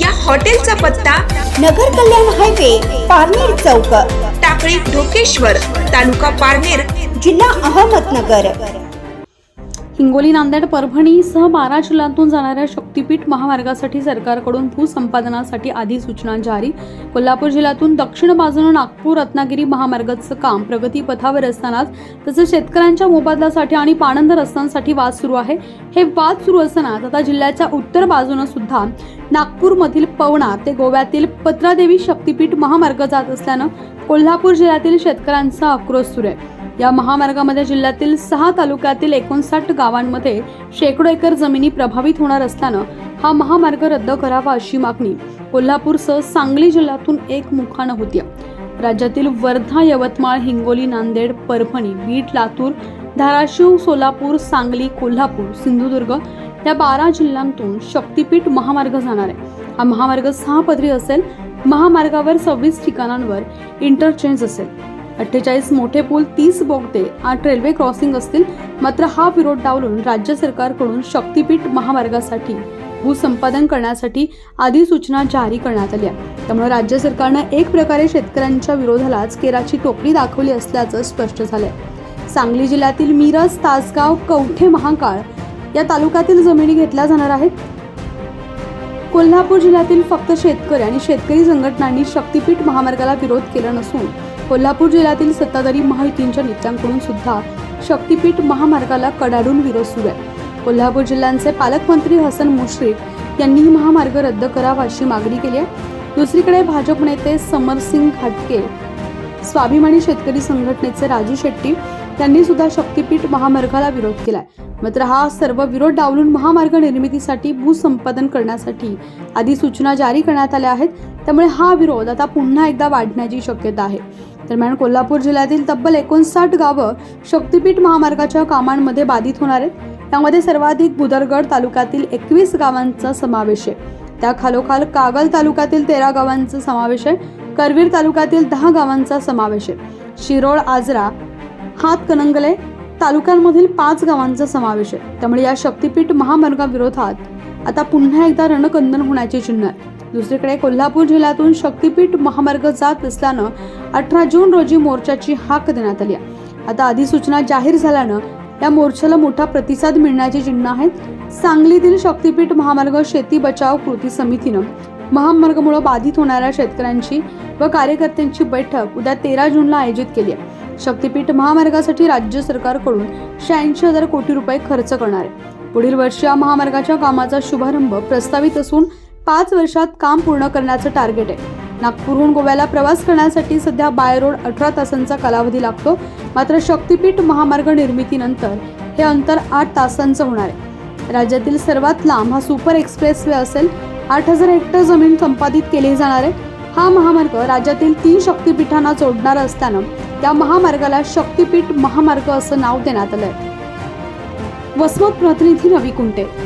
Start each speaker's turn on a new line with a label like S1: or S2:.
S1: या हॉटेलचा पत्ता
S2: नगर कल्याण हायवे पारनेर चौक.
S1: टाकळी ढोकेश्वर तालुका पारनेर
S2: जिल्हा अहमदनगर.
S3: हिंगोली नांदेड परभणीसह बारा जिल्ह्यांतून जाणाऱ्या शक्तीपीठ महामार्गासाठी सरकारकडून भूसंपादनासाठी आधी सूचना जारी. कोल्हापूर जिल्ह्यातून दक्षिण बाजूने नागपूर रत्नागिरी महामार्गाचं काम प्रगतीपथावर असतानाच तसंच शेतकऱ्यांच्या मोबदल्यासाठी आणि पाणंद रस्त्यांसाठी वाद सुरू आहे. हे वाद सुरू असतानाच आता जिल्ह्याच्या उत्तर बाजूनं सुद्धा नागपूरमधील पवना ते गोव्यातील पत्रादेवी शक्तीपीठ महामार्ग जात असल्यानं कोल्हापूर जिल्ह्यातील शेतकऱ्यांचा आक्रोश सुरू आहे. या महामार्गामध्ये जिल्ह्यातील सहा तालुक्यातील एकोणसाठ गावांमध्ये शेकडो एकर जमिनी प्रभावित होणार असल्यानं हा महामार्ग रद्द करावा अशी मागणी कोल्हापूरसह सांगली जिल्ह्यातून एक मुखानं होती. राज्यातील वर्धा यवतमाळ हिंगोली नांदेड परभणी बीड लातूर धाराशिव सोलापूर सांगली कोल्हापूर सिंधुदुर्ग या बारा जिल्ह्यांतून शक्तीपीठ महामार्ग जाणार आहे. हा महामार्ग सहा पदरी असेल महामार्गावर सव्वीस ठिकाणांवर इंटरचेंज असेल. अठ्ठेचाळीस मोठे पूल तीस बोगदे आठ रेल्वे क्रॉसिंग असतील मात्र हा विरोध डावलून राज्य सरकारकडून शक्तीपीठ महामार्गासाठी भूसंपादन करण्यासाठी अधिसूचना जारी करण्यात आल्या त्यामुळे राज्य सरकारनं एक प्रकारे शेतकऱ्यांच्या विरोधालाच केराची टोपली दाखवली असल्याचं स्पष्ट झालंय. सांगली जिल्ह्यातील मिरज तासगाव कवठे महाकाळ या तालुक्यातील जमिनी घेतल्या जाणार आहेत. कोल्हापूर जिल्ह्यातील फक्त शेतकरी आणि शेतकरी संघटनांनी शक्तीपीठ महामार्गाला विरोध केला नसून कोल्हापूर जिल्ह्यातील सत्ताधारी महायुतींच्या नेत्यांकडून सुद्धा शक्तीपीठ महामार्गाला कडाडून विरोध सुरू आहे. कोल्हापूर जिल्ह्यांचे पालकमंत्री हसन मुश्रीफ यांनीही महामार्ग रद्द करावा अशी मागणी केली आहे. दुसरीकडे भाजप नेते समरसिंग घाटके स्वाभिमानी शेतकरी संघटनेचे राजू शेट्टी त्यांनी सुद्धा शक्तीपीठ महामार्गाला विरोध केलाय. मात्र हा सर्व विरोध डावलून महामार्ग निर्मितीसाठी भूसंपादन करण्यासाठी आधी सूचना जारी करण्यात आल्या आहेत. त्यामुळे हा विरोध आता पुन्हा एकदा वाढण्याची शक्यता आहे. दरम्यान कोल्हापूर जिल्ह्यातील तब्बल एकोणसाठ गावं शक्तीपीठ महामार्गाच्या कामांमध्ये बाधित होणार आहेत. त्यामध्ये सर्वाधिक भुदरगड तालुक्यातील एकवीस गावांचा समावेश आहे. त्या खालोखाल कागल तालुक्यातील तेरा गावांचा समावेश आहे. करवीर तालुक्यातील दहा गावांचा समावेश आहे. शिरोळ आजरा हातकणंगले तालुक्यांमधील पाच गावांचा समावेश आहे. त्यामुळे या शक्तीपीठ महामार्गाविरोधात आता पुन्हा एकदा रणकंदन होण्याची चिन्ह आहे. दुसरीकडे कोल्हापूर जिल्ह्यातून शक्तीपीठ महामार्ग जात असल्यानं अठरा जून रोजी मोर्चाची हाक देण्यात आली आहे. आता अधिसूचना जाहीर झाल्यानं या मोर्चाला मोठा प्रतिसाद मिळण्याची चिन्ह आहेत. सांगलीतील शक्तीपीठ महामार्ग शेती बचाव कृती समितीनं महामार्गामुळे बाधित होणाऱ्या शेतकऱ्यांची व कार्यकर्त्यांची बैठक उद्या तेरा जूनला आयोजित केली आहे. शक्तीपीठ महामार्गासाठी राज्य सरकारकडून शहाऐंशी हजार कोटी रुपये खर्च करणार आहे. पुढील वर्षी या महामार्गाच्या कामाचा शुभारंभ प्रस्तावित असून पाच वर्षात काम पूर्ण करण्याचं टार्गेट आहे. नागपूरहून गोव्याला प्रवास करण्यासाठी सध्या बाय रोड अठरा तासांचा कालावधी लागतो. मात्र शक्तीपीठ महामार्ग निर्मितीनंतर हे अंतर आठ तासांचं होणार आहे. राज्यातील सर्वात लांब हा सुपर एक्सप्रेस वे असेल. आठ हजार हेक्टर जमीन संपादित केली जाणार आहे. हा महामार्ग राज्यातील तीन शक्तीपीठांना जोडणारा असताना त्या महामार्गाला शक्तीपीठ महामार्ग असं नाव देण्यात आलंय. वसमत प्रतिनिधी रवी कुंटे.